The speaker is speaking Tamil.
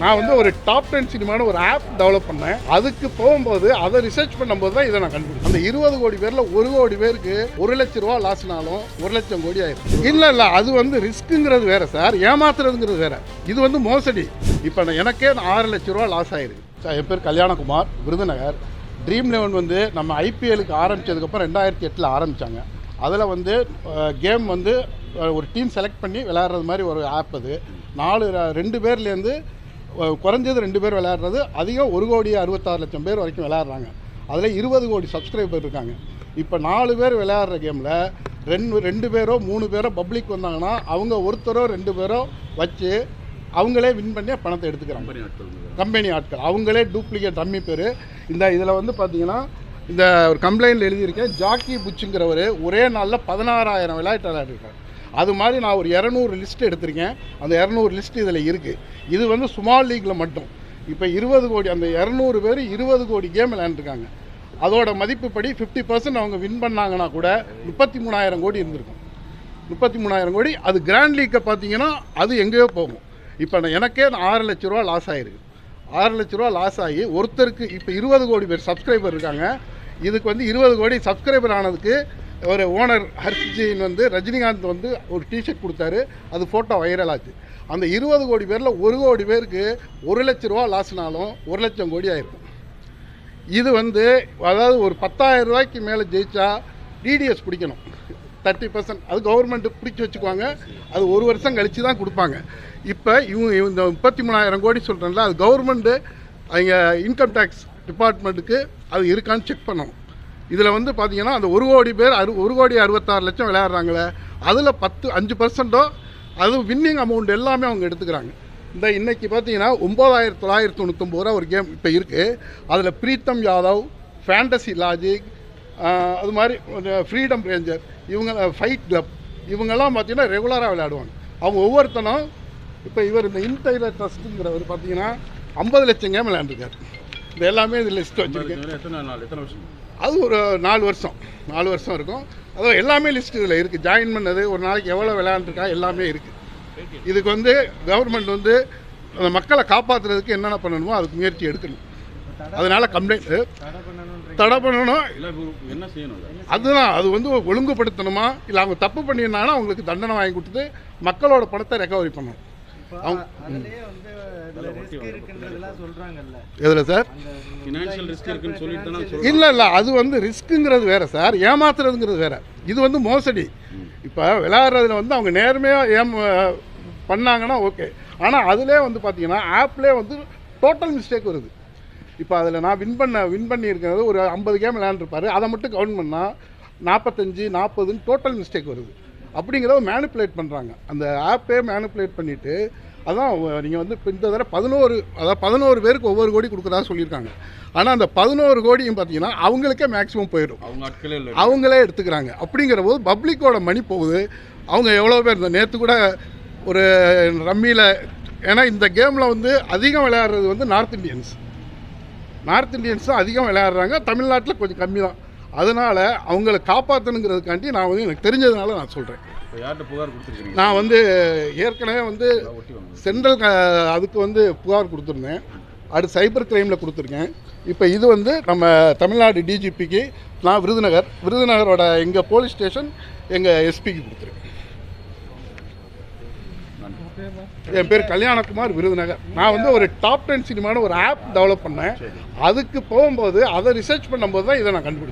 நான் வந்து ஒரு டாப் டென் சினிமான ஒரு ஆப் டெவலப் பண்ணேன். அதுக்கு போகும்போது அதை ரிசர்ச் பண்ணும்போது தான் இதை நான் கண்டுபிடிச்சேன். அந்த இருபது கோடி பேரில் ஒரு கோடி பேருக்கு ஒரு லட்ச ரூபா லாஸ்னாலும் ஒரு லட்சம் கோடி ஆயிடும் இல்லை இல்லை அது வந்து ரிஸ்க்குங்கிறது வேற சார் ஏமாத்துறதுங்கிறது வேற. இது வந்து மோசடி. இப்போ நான் எனக்கே ஆறு லட்ச ரூபா லாஸ் ஆயிருக்கு. சார் என் பேர் கல்யாணகுமார் விருதுநகர். ட்ரீம் லெவன் வந்து நம்ம ஐபிஎலுக்கு ஆரம்பித்ததுக்கப்புறம் ரெண்டாயிரத்தி எட்டில் ஆரம்பித்தாங்க அதில் வந்து கேம் வந்து ஒரு டீம் செலக்ட் பண்ணி விளையாடுறது மாதிரி ஒரு ஆப் அது. நாலு ரெண்டு பேர்லேருந்து குறைஞ்சது ரெண்டு பேர் விளையாடுறது. அதிகம் ஒரு கோடி அறுபத்தாறு லட்சம் பேர் வரைக்கும் விளையாடுறாங்க. அதில் இருபது கோடி சப்ஸ்கிரைபர் இருக்காங்க. இப்போ நாலு பேர் விளையாடுற கேமில் ரெண்டு ரெண்டு பேரோ மூணு பேரோ பப்ளிக் வந்தாங்கன்னா அவங்க ஒருத்தரோ ரெண்டு பேரோ வச்சு அவங்களே வின் பண்ணி பணத்தை எடுத்துக்கிறாங்க. கம்பெனி ஆட்கள் அவங்களே டூப்ளிகேட் ரம்மி பேர். இந்த இதில் வந்து பார்த்தீங்கன்னா இந்த ஒரு கம்ப்ளைண்ட்டில் எழுதியிருக்கேன் ஜாக்கி புச்சுங்கிறவர் ஒரே நாளில் பதினாறாயிரம் விளையாட்டு விளையாடிருக்கார். அது மாதிரி நான் ஒரு இரநூறு லிஸ்ட் எடுத்திருக்கேன். அந்த இரநூறு லிஸ்ட் இதில் இருக்குது இது வந்து ஸ்மால் லீக்கில் மட்டும். இப்போ இருபது கோடி அந்த இரநூறு பேர் இருபது கோடி கேம் விளையாண்டுருக்காங்க. அதோட மதிப்புப்படி ஃபிஃப்டி பர்சன்ட் அவங்க வின் பண்ணாங்கன்னா கூட முப்பத்தி மூணாயிரம் கோடி இருந்திருக்கும். முப்பத்தி மூணாயிரம் கோடி அது கிராண்ட் லீக்கை பார்த்தீங்கன்னா அது எங்கேயோ போகும். இப்போ நான் எனக்கே ஆறு லட்ச ரூபா லாஸ் ஆகிருக்கு ஆறு லட்ச ரூபா லாஸ் ஆகி ஒருத்தருக்கு இப்போ இருபது கோடி பேர் சப்ஸ்கிரைபர் இருக்காங்க. இதுக்கு வந்து இருபது கோடி சப்ஸ்கிரைபர் ஆனதுக்கு ஒரு ஓனர் ஹர்ஷிஜின் வந்து ரஜினிகாந்த் வந்து ஒரு டிஷர்ட் கொடுத்தாரு. அது ஃபோட்டோ வைரல் ஆச்சு. அந்த இருபது கோடி பேரில் ஒரு கோடி பேருக்கு ஒரு லட்ச ரூபா லாஸ்னாலும் ஒரு லட்சம் கோடி ஆயிருக்கும். இது வந்து அதாவது ஒரு பத்தாயிரம் ரூபாய்க்கு மேலே ஜெயிச்சா டிடிஎஸ் பிடிக்கணும். தேர்ட்டி பர்சன்ட் அது கவர்மெண்ட் பிடிச்சி வச்சுக்குவாங்க. அது ஒரு வருஷம் கழித்து தான் கொடுப்பாங்க. இப்போ இவங்க இந்த முப்பத்தி மூணாயிரம் கோடி சொல்கிறேன்ல அது கவர்மெண்ட்டு அவங்க இன்கம் டேக்ஸ் டிபார்ட்மெண்ட்டுக்கு அது இருக்கான்னு செக் பண்ணணும். இதில் வந்து பார்த்தீங்கன்னா அந்த ஒரு கோடி பேர் அறு ஒரு கோடி அறுபத்தாறு லட்சம் விளையாடுறாங்களே அதில் பத்து அஞ்சு பர்சன்ட்டோ அதுவும் வின்னிங் அமௌண்ட் எல்லாமே அவங்க எடுத்துக்கிறாங்க. இந்த இன்றைக்கி பார்த்தீங்கன்னா ஒம்பதாயிரத்தி தொள்ளாயிரத்தி தொண்ணூத்தொம்பது ரூபா ஒரு கேம் இப்போ இருக்குது அதில் பிரீத்தம் யாதவ் ஃபேண்டசி லாஜிக் அது மாதிரி ஃப்ரீடம் ரேஞ்சர் இவங்க ஃபைட் கிளப் இவங்கெல்லாம் பார்த்தீங்கன்னா ரெகுலராக விளையாடுவாங்க. அவங்க ஒவ்வொருத்தனும் இப்போ இவர் இந்த இன்டைலர் ட்ரஸ்ட்டுங்கிறவர் பார்த்தீங்கன்னா ஐம்பது லட்சம் கேம் விளையாண்டுருக்காரு. இது எல்லாமே இது லிஸ்ட் வச்சுருக்கேன். அது ஒரு நாலு வருஷம் நாலு வருஷம் இருக்கும். அதுவும் எல்லாமே லிஸ்ட் இதில் இருக்குது ஜாயின் பண்ணது ஒரு நாளைக்கு எவ்வளோ விளையாண்டுருக்கா எல்லாமே இருக்குது இதுக்கு வந்து கவர்மெண்ட் வந்து அந்த மக்களை காப்பாற்றுறதுக்கு என்னென்ன பண்ணணுமோ அதுக்கு முயற்சி எடுக்கணும். அதனால கம்ப்ளைண்ட் தடை பண்ணணும். என்ன செய்யணும்? அதுதான் அது வந்து ஒழுங்குபடுத்தணுமா? இல்லை அவங்க தப்பு பண்ணியிருந்தாங்கன்னா அவங்களுக்கு தண்டனை வாங்கி கொடுத்துட்டு மக்களோட பணத்தை ரெக்கவரி பண்ணணும். எதில் சார்? இல்லை இல்லை அது வந்து ரிஸ்க்குங்கிறது வேற சார். ஏமாத்துறதுங்கிறது வேற. இது வந்து மோசடி. இப்போ விளையாடுறதுல வந்து அவங்க நேர்மையாக ஏம் பண்ணாங்கன்னா ஓகே. ஆனால் அதிலே வந்து பார்த்தீங்கன்னா ஆப்லேயே வந்து டோட்டல் மிஸ்டேக் வருது. இப்போ அதில் நான் வின் பண்ண வின் பண்ணியிருக்கிறது ஒரு ஐம்பது கேம் விளையாண்டுருப்பாரு. அதை மட்டும் கவுண்ட் பண்ணால் நாற்பத்தஞ்சு நாற்பதுன்னு டோட்டல் மிஸ்டேக் வருது. அப்படிங்கிறத மேனிப்புலேட் பண்ணுறாங்க அந்த ஆப்பே மேனிப்புலேட் பண்ணிவிட்டு அதான் நீங்கள் வந்து இப்போ இந்த தடவை பதினோரு அதாவது பதினோரு பேருக்கு ஒவ்வொரு கோடி கொடுக்குறதா சொல்லியிருக்காங்க. ஆனால் அந்த பதினோரு கோடியும் பார்த்தீங்கன்னா அவங்களுக்கே மேக்ஸிமம் போயிடும். அவங்க ஆட்களே இல்லை. அவங்களே எடுத்துக்கிறாங்க. அப்படிங்கிற போது பப்ளிக்கோட மணி போகுது. அவங்க எவ்வளோ பேர் இந்த நேற்று கூட ஒரு ரம்மியில் ஏன்னா இந்த கேமில் வந்து அதிகம் விளையாடுறது வந்து நார்த் இந்தியன்ஸ் நார்த் இந்தியன்ஸ் தான் அதிகம் விளையாடுறாங்க. தமிழ்நாட்டில் கொஞ்சம் கம்மி தான் அதனால் அவங்கள காப்பாற்றணுங்கிறதுக்காண்டி நான் வந்து எனக்கு தெரிஞ்சதுனால நான் சொல்கிறேன் நான் வந்து ஏற்கனவே வந்து சென்ட்ரல் அதுக்கு வந்து புகார் கொடுத்துருந்தேன். அடுத்து சைபர் கிரைமில் கொடுத்துருக்கேன். இப்போ இது வந்து நம்ம தமிழ்நாடு டிஜிபிக்கு நான் விருதுநகர் விருதுநகரோட எங்கள் போலீஸ் ஸ்டேஷன் எங்கள் எஸ்பிக்கு கொடுத்துருக்கேன். என் பேர் கல்யாணகுமார் விருதுநகர். நான் வந்து ஒரு டாப் டென் சினிமான ஒரு ஆப் டெவலப் பண்ணேன். அதுக்கு போகும்போது அதை ரிசர்ச் பண்ணும்போது தான் இதை நான் கண்டுபிடிச்சேன்.